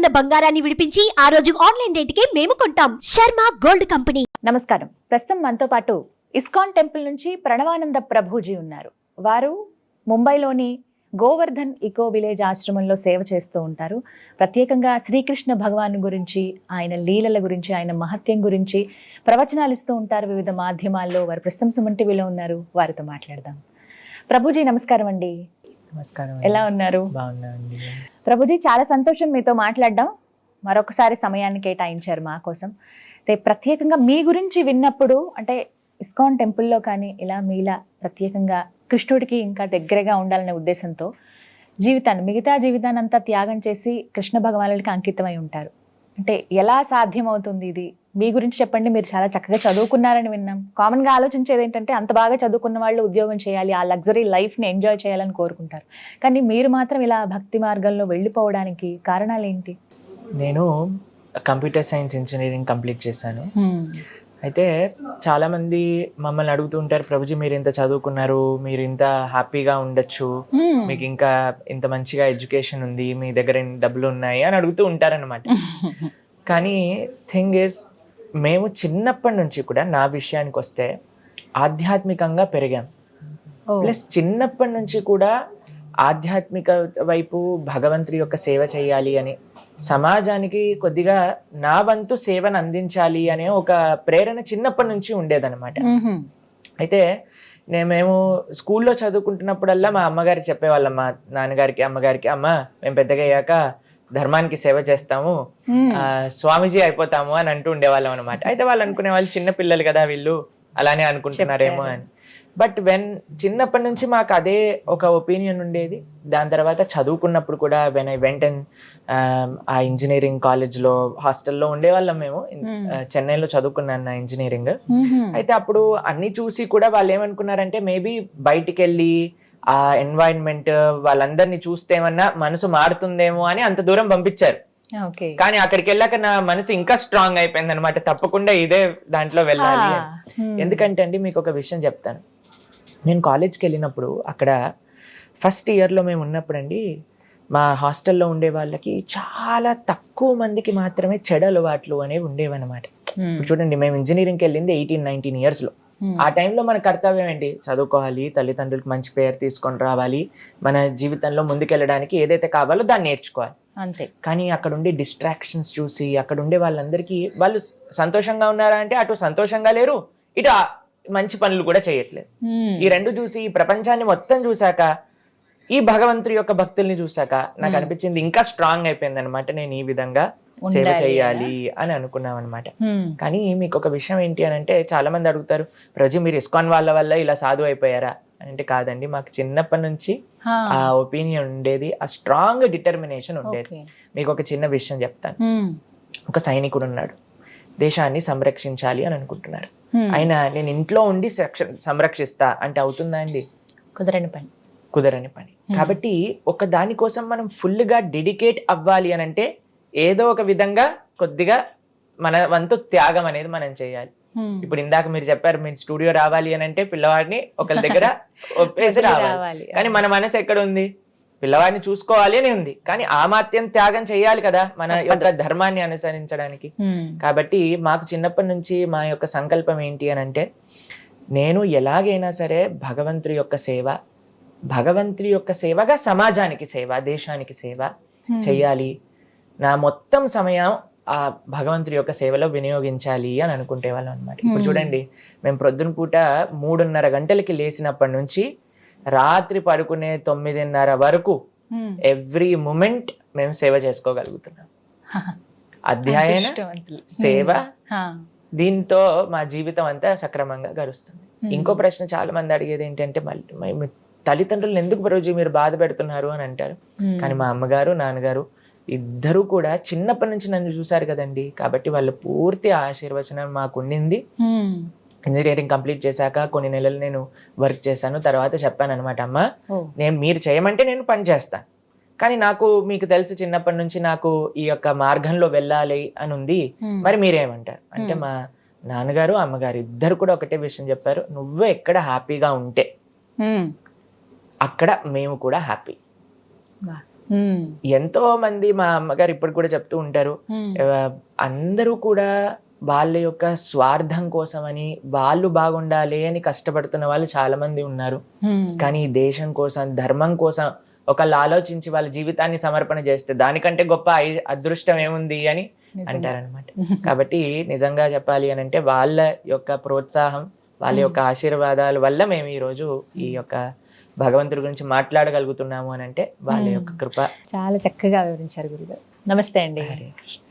ఉన్న బంగారాన్ని విడిపించి ఆ రోజు ఆన్లైన్ రేటుకే మేము కొంటాం. Sharma gold company. నమస్కారం. ప్రస్తుతం మనతో పాటు ఇస్కాన్ టెంపుల్ నుంచి ప్రణవానంద ప్రభుజీ ఉన్నారు. వారు ముంబైలోని గోవర్ధన్ ఇకో విలేజ్ ఆశ్రమంలో సేవ చేస్తూ ఉంటారు. ప్రత్యేకంగా శ్రీకృష్ణ భగవాన్ గురించి ఆయన లీలల గురించి ఆయన మహత్యం గురించి ప్రవచనాలు ఇస్తూ ఉంటారు వివిధ మాధ్యమాల్లో. వారు ప్రస్తుతం సుమన్ టీవీలో ఉన్నారు. వారితో మాట్లాడదాం. ప్రభుజీ నమస్కారం అండి. నమస్కారం ఎలా ఉన్నారు? బాగున్నాండి ప్రభుజీ చాలా సంతోషం మీతో మాట్లాడడం. మరొకసారి సమయాన్ని కేటాయించారు మా కోసం. అయితే ప్రత్యేకంగా మీ గురించి విన్నప్పుడు అంటే ఇస్కాన్ టెంపుల్లో కానీ ఇలా మీలా ప్రత్యేకంగా కృష్ణుడికి ఇంకా దగ్గరగా ఉండాలనే ఉద్దేశంతో జీవితాన్ని మిగతా జీవితాన్ని అంతా త్యాగం చేసి కృష్ణ భగవానుడికి అంకితమై ఉంటారు. అంటే ఎలా సాధ్యమవుతుంది ఇది? మీ గురించి చెప్పండి మీరు చాలా చక్కగా చదువుకున్నారని విన్నాం. కామన్గా ఆలోచించేది ఏంటంటే అంత బాగా చదువుకున్న వాళ్ళు ఉద్యోగం చేయాలి ఆ లగ్జరీ లైఫ్ని ఎంజాయ్ చేయాలని కోరుకుంటారు. కానీ మీరు మాత్రం ఇలా భక్తి మార్గంలో వెళ్ళిపోవడానికి కారణాలు ఏంటి? నేను కంప్యూటర్ సైన్స్ ఇంజనీరింగ్ కంప్లీట్ చేశాను. అయితే చాలా మంది మమ్మల్ని అడుగుతూ ఉంటారు ప్రభుజీ మీరు ఇంత చదువుకున్నారు మీరు ఇంత హ్యాపీగా ఉండొచ్చు మీకు ఇంకా ఇంత మంచిగా ఎడ్యుకేషన్ ఉంది మీ దగ్గర డబ్బులు ఉన్నాయి అని అడుగుతూ ఉంటారనమాట కానీ థింగ్ ఇస్ మేము చిన్నప్పటి నుంచి కూడా నా విషయానికి వస్తే ఆధ్యాత్మికంగా పెరిగాం. ప్లస్ చిన్నప్పటి నుంచి కూడా ఆధ్యాత్మిక వైపు భగవంతుడి యొక్క సేవ చేయాలి అని సమాజానికి కొద్దిగా నా వంతు సేవను అందించాలి అనే ఒక ప్రేరణ చిన్నప్పటి నుంచి ఉండేదన్నమాట. అయితే మేము స్కూల్లో చదువుకుంటున్నప్పుడల్లా మా అమ్మగారికి చెప్పేవాళ్ళం మా నాన్నగారికి అమ్మగారికి అమ్మ మేము పెద్దగా అయ్యాక ధర్మానికి సేవ చేస్తాము. స్వామీజీ అయిపోతాము అని అంటూ ఉండేవాళ్ళం అనమాట అయితే వాళ్ళు అనుకునే వాళ్ళు చిన్న పిల్లలు కదా వీళ్ళు అలానే అనుకుంటున్నారేమో అని. బట్ వెన్ చిన్నప్పటి నుంచి మాకు అదే ఒక ఒపీనియన్ ఉండేది. దాని తర్వాత చదువుకున్నప్పుడు కూడా వెన్ ఐ వెంట ఆ ఇంజనీరింగ్ కాలేజ్లో హాస్టల్లో ఉండేవాళ్ళం మేము. చెన్నైలో చదువుకున్నాను నా ఇంజనీరింగ్ అయితే అప్పుడు అన్ని చూసి కూడా వాళ్ళు ఏమనుకున్నారంటే మేబీ బయటికి వెళ్ళి ఆ ఎన్వైరన్మెంట్ వాళ్ళందరినీ చూస్తే ఏమన్నా మనసు మారుతుందేమో అని అంత దూరం పంపించారు. కానీ అక్కడికి వెళ్ళాక నా మనసు ఇంకా స్ట్రాంగ్ అయిపోయింది అనమాట తప్పకుండా ఇదే దాంట్లో వెళ్ళాలి. ఎందుకంటే అండి మీకు ఒక విషయం చెప్తాను. నేను కాలేజ్కి వెళ్ళినప్పుడు అక్కడ ఫస్ట్ ఇయర్లో మేము ఉన్నప్పుడు అండి మా హాస్టల్లో ఉండే వాళ్ళకి చాలా తక్కువ మందికి మాత్రమే చెడు అలవాట్లు అనేవి ఉండేవన్నమాట. చూడండి మేము ఇంజనీరింగ్కి వెళ్ళింది ఎయిటీన్ నైన్టీన్ ఇయర్స్లో ఆ టైంలో మన కర్తవ్యం ఏంటి? చదువుకోవాలి తల్లిదండ్రులకు మంచి పేరు తీసుకొని రావాలి. మన జీవితంలో ముందుకెళ్ళడానికి ఏదైతే కావాలో దాన్ని నేర్చుకోవాలి. అంతే. కానీ అక్కడ ఉండే డిస్ట్రాక్షన్స్ చూసి అక్కడ ఉండే వాళ్ళందరికీ వాళ్ళు సంతోషంగా ఉన్నారా అంటే అటు సంతోషంగా లేరు ఇటు మంచి పనులు కూడా చేయట్లేదు. ఈ రెండు చూసి ఈ ప్రపంచాన్ని మొత్తం చూశాక ఈ భగవంతుడి యొక్క భక్తుల్ని చూశాక నాకు. అనిపించింది ఇంకా స్ట్రాంగ్ అయిపోయింది అనమాట నేను ఈ విధంగా. సేవ చేయాలి అని అనుకున్నాం అనమాట కానీ మీకు ఒక విషయం ఏంటి అని అంటే చాలా మంది అడుగుతారు ప్రజు మీరు ఇస్కాన్ వాళ్ళ వల్ల ఇలా సాధు అయిపోయారా? అంటే కాదండి మాకు చిన్నప్పటి నుంచి ఆ ఒపీనియన్ ఉండేది ఆ స్ట్రాంగ్ డిటర్మినేషన్ ఉండేది. మీకు ఒక చిన్న విషయం చెప్తాను. ఒక సైనికుడు ఉన్నాడు దేశాన్ని సంరక్షించాలి అని అనుకుంటున్నారు ఆయన నేను ఇంట్లో ఉండి సంరక్షిస్తా అంటే అవుతుందా అండి? కుదరని పని. కుదరని పని. కాబట్టి ఒక దానికోసం మనం full గా డెడికేట్ అవ్వాలి అని అంటే ఏదో ఒక విధంగా కొద్దిగా మన వంతు త్యాగం అనేది మనం చేయాలి. ఇప్పుడు ఇందాక మీరు చెప్పారు మీరు స్టూడియో రావాలి అని అంటే పిల్లవాడిని ఒకరి దగ్గర ఒప్పేసి రావాలి. కానీ మన మనసు ఎక్కడ ఉంది పిల్లవాడిని చూసుకోవాలి అని ఉంది. కానీ ఆ మాత్యం త్యాగం చేయాలి కదా మన యొక్క ధర్మాన్ని అనుసరించడానికి. కాబట్టి మాకు చిన్నప్పటి నుంచి మా యొక్క సంకల్పం ఏంటి అని అంటే నేను ఎలాగైనా సరే భగవంతుడి యొక్క సేవ భగవంతుడి యొక్క సేవగా సమాజానికి సేవ దేశానికి సేవ చెయ్యాలి నా మొత్తం సమయం ఆ భగవంతుడి యొక్క సేవలో వినియోగించాలి అని అనుకుంటే వాళ్ళం అనమాట ఇప్పుడు. చూడండి మేము ప్రొద్దున పూట మూడున్నర గంటలకి లేచినప్పటి నుంచి రాత్రి పడుకునే తొమ్మిదిన్నర వరకు ఎవ్రీ మూమెంట్ మేము సేవ చేసుకోగలుగుతున్నాం. అధ్యయన సేవ దీంతో మా జీవితం అంతా సక్రమంగా గడుస్తుంది. ఇంకో ప్రశ్న చాలా మంది అడిగేది ఏంటంటే మళ్ళీ మ- మీ తల్లిదండ్రులు ఎందుకు రోజు మీరు బాధ పెడుతున్నారు అని అంటారు. కానీ మా అమ్మగారు నాన్నగారు ఇద్దరు కూడా చిన్నప్పటి నుంచి నన్ను చూశారు కదండి. కాబట్టి వాళ్ళ పూర్తి ఆశీర్వచనం మాకు ఉండింది. ఇంజనీరింగ్ కంప్లీట్ చేశాక కొన్ని నెలలు నేను వర్క్ చేశాను. తర్వాత చెప్పాను అనమాట అమ్మ నేను మీరు చేయమంటే నేను పని చేస్తాను. కానీ నాకు మీకు తెలుసు చిన్నప్పటి నుంచి నాకు ఈ యొక్క మార్గంలో వెళ్ళాలి అని ఉంది. మరి మీరేమంటారు? అంటే. మా నాన్నగారు అమ్మగారు ఇద్దరు కూడా ఒకటే విషయం చెప్పారు. నువ్వు ఎక్కడ హ్యాపీగా ఉంటే అక్కడ మేము కూడా హ్యాపీ. ఎంతో మంది మా అమ్మగారు ఇప్పుడు కూడా చెప్తూ ఉంటారు. ఆ, అందరూ కూడా వాళ్ళ యొక్క స్వార్థం కోసమని వాళ్ళు బాగుండాలి అని కష్టపడుతున్న వాళ్ళు చాలా మంది ఉన్నారు. ఉమ్, కానీ దేశం కోసం ధర్మం కోసం ఒకళ్ళు ఆలోచించి వాళ్ళ జీవితాన్ని సమర్పణ చేస్తే దానికంటే గొప్ప అదృష్టం ఏముంది అని. అంటారనమాట కాబట్టి నిజంగా చెప్పాలి అని అంటే వాళ్ళ యొక్క ప్రోత్సాహం వాళ్ళ యొక్క ఆశీర్వాదాల వల్ల మేము ఈ రోజు ఈ యొక్క భగవంతుడి గురించి మాట్లాడగలుగుతున్నాము అని అంటే వాళ్ళ యొక్క కృప. చాలా చక్కగా వివరించారు గురుగారు. నమస్తే అండి. హరే కృష్ణ.